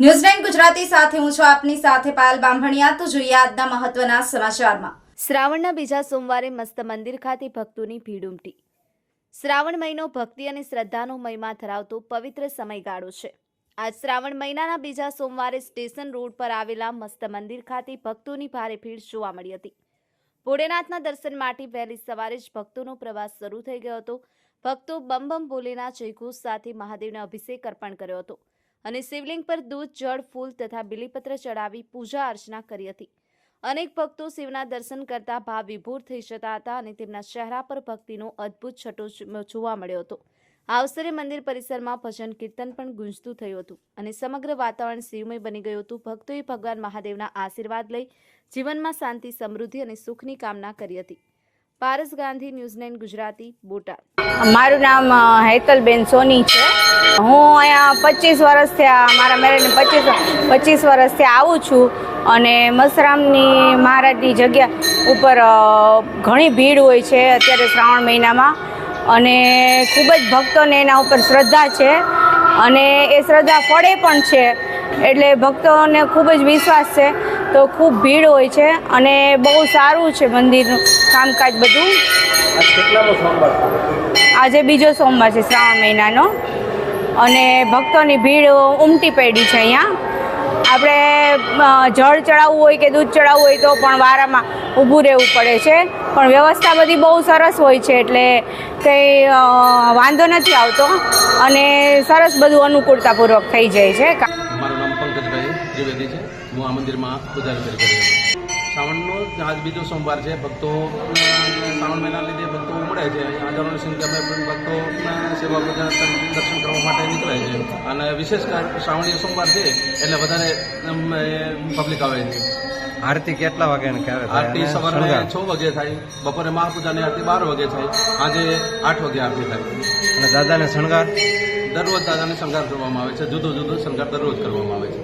ન્યૂઝલેન્ડ ગુજરાતી સાથે હું છું આપની સાથે પાયલ બામણિયા તો જોઈએ આજના મહત્વના સમાચારમાં. શ્રાવણના બીજા સોમવારે મસ્ત મંદિર ખાતે ભક્તોની ભીડ ઉમટી. શ્રાવણ મહિનો ભક્તિ અને શ્રદ્ધાનો મહિમા ધરાવતો પવિત્ર સમયગાળો છે. આજ શ્રાવણ મહિનાના બીજા સોમવારે સ્ટેશન રોડ પર આવેલા મસ્ત મંદિર ખાતે ભક્તોની ભારે ભીડ જોવા મળી હતી. ભોળેનાથના દર્શન માટે વહેલી સવારે જ ભક્તોનો પ્રવાસ શરૂ થઈ ગયો હતો. ભક્તો બમ બમ ભોલેના જયઘોષ સાથે મહાદેવને અભિષેક અર્પણ કર્યો હતો. અને શિવલિંગ પર દૂધ, જળ, ફૂલ તથા બિલીપત્ર ચડાવી પૂજા અર્ચના કરી હતી. અનેક ભક્તો શિવના દર્શન કરતા ભાવ વિભોર થઈ જતા હતા અને તેમના ચહેરા પર ભક્તિનો અદ્ભુત છટો જોવા મળ્યો હતો. આ અવસરે મંદિર પરિસરમાં ભજન કીર્તન પણ ગુંજતું થયું હતું અને સમગ્ર વાતાવરણ શિવમય બની ગયું હતું. ભક્તોએ ભગવાન મહાદેવના આશીર્વાદ લઈ જીવનમાં શાંતિ, સમૃદ્ધિ અને સુખની કામના કરી હતી. પારસ ગાંધી ન્યૂઝલેન્ડ ગુજરાતી, બોટાદ. મારું નામ હેતલબેન સોની છે. હું અહીંયા પચીસ વર્ષથી મારા મેરેજને પચીસ પચીસ વર્ષથી આવું છું અને મસરામની મહારાજની જગ્યા ઉપર ઘણી ભીડ હોય છે અત્યારે શ્રાવણ મહિનામાં. અને ખૂબ જ ભક્તોને એના ઉપર શ્રદ્ધા છે. અને એ શ્રદ્ધા ફળે પણ છે. એટલે ભક્તોને ખૂબ જ વિશ્વાસ છે. તો ખૂબ ભીડ હોય છે અને બહુ સારું છે મંદિરનું કામકાજ બધું. આજ બીજો સોમવાર છે શ્રાવણ મહિનાનો. અને ભક્તોની ભીડ ઉમટી પડી છે અહીંયા. આપણે જળ ચડાવવું હોય કે દૂધ ચડાવવું હોય તો પણ વારામાં ઊભું રહેવું પડે છે. પણ વ્યવસ્થા બધી બહુ સરસ હોય છે એટલે કંઈ વાંધો નથી આવતો. અને સરસ બધું અનુકૂળતાપૂર્વક થઈ જાય છે. ત્રિવેદી છે. હું આ મંદિરમાં પૂજારી તરીકે રહ્યો શ્રાવણનો આજ બીજો સોમવાર છે. ભક્તો શ્રાવણ મહિના લીધે ભક્તો ઉમળે છે. હજારોની સંખ્યામાં ભક્તો સેવા પૂજા દર્શન કરવા માટે નીકળે છે. અને વિશેષ શ્રાવણીય સોમવાર છે એટલે વધારે પબ્લિક આવે છે. આરતી કેટલા વાગે ને આરતી સવારે છ વાગે થાય. બપોરે મહાપૂજાની આરતી બાર વાગે થાય. આજે આઠ વાગે આરતી થાય. અને દાદાને શણગાર? દરરોજ દાદાને શણગાર કરવામાં આવે છે. જુદો જુદો શણગાર દરરોજ કરવામાં આવે છે.